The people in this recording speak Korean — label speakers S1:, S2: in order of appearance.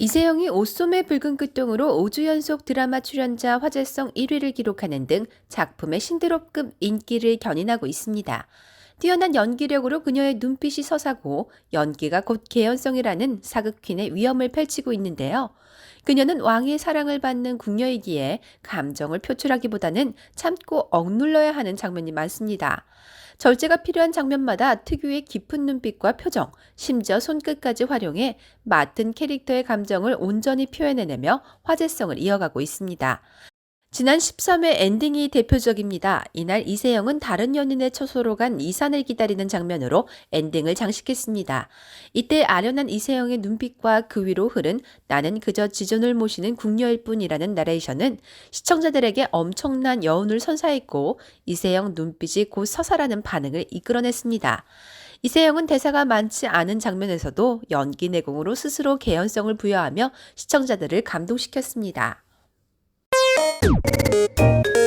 S1: 이세영이 옷소매 붉은 끝동으로 5주 연속 드라마 출연자 화제성 1위를 기록하는 등 작품의 신드롭급 인기를 견인하고 있습니다. 뛰어난 연기력으로 그녀의 눈빛이 서사고 연기가 곧 개연성이라는 사극퀸의 위엄을 펼치고 있는데요. 그녀는 왕의 사랑을 받는 궁녀이기에 감정을 표출하기보다는 참고 억눌러야 하는 장면이 많습니다. 절제가 필요한 장면마다 특유의 깊은 눈빛과 표정, 심지어 손끝까지 활용해 맡은 캐릭터의 감정을 온전히 표현해내며 화제성을 이어가고 있습니다. 지난 13회 엔딩이 대표적입니다. 이날 이세영은 다른 연인의 처소로 간 이산을 기다리는 장면으로 엔딩을 장식했습니다. 이때 아련한 이세영의 눈빛과 그 위로 흐른 나는 그저 지존을 모시는 궁녀일 뿐이라는 나레이션은 시청자들에게 엄청난 여운을 선사했고 이세영 눈빛이 곧 서사라는 반응을 이끌어냈습니다. 이세영은 대사가 많지 않은 장면에서도 연기 내공으로 스스로 개연성을 부여하며 시청자들을 감동시켰습니다. thank you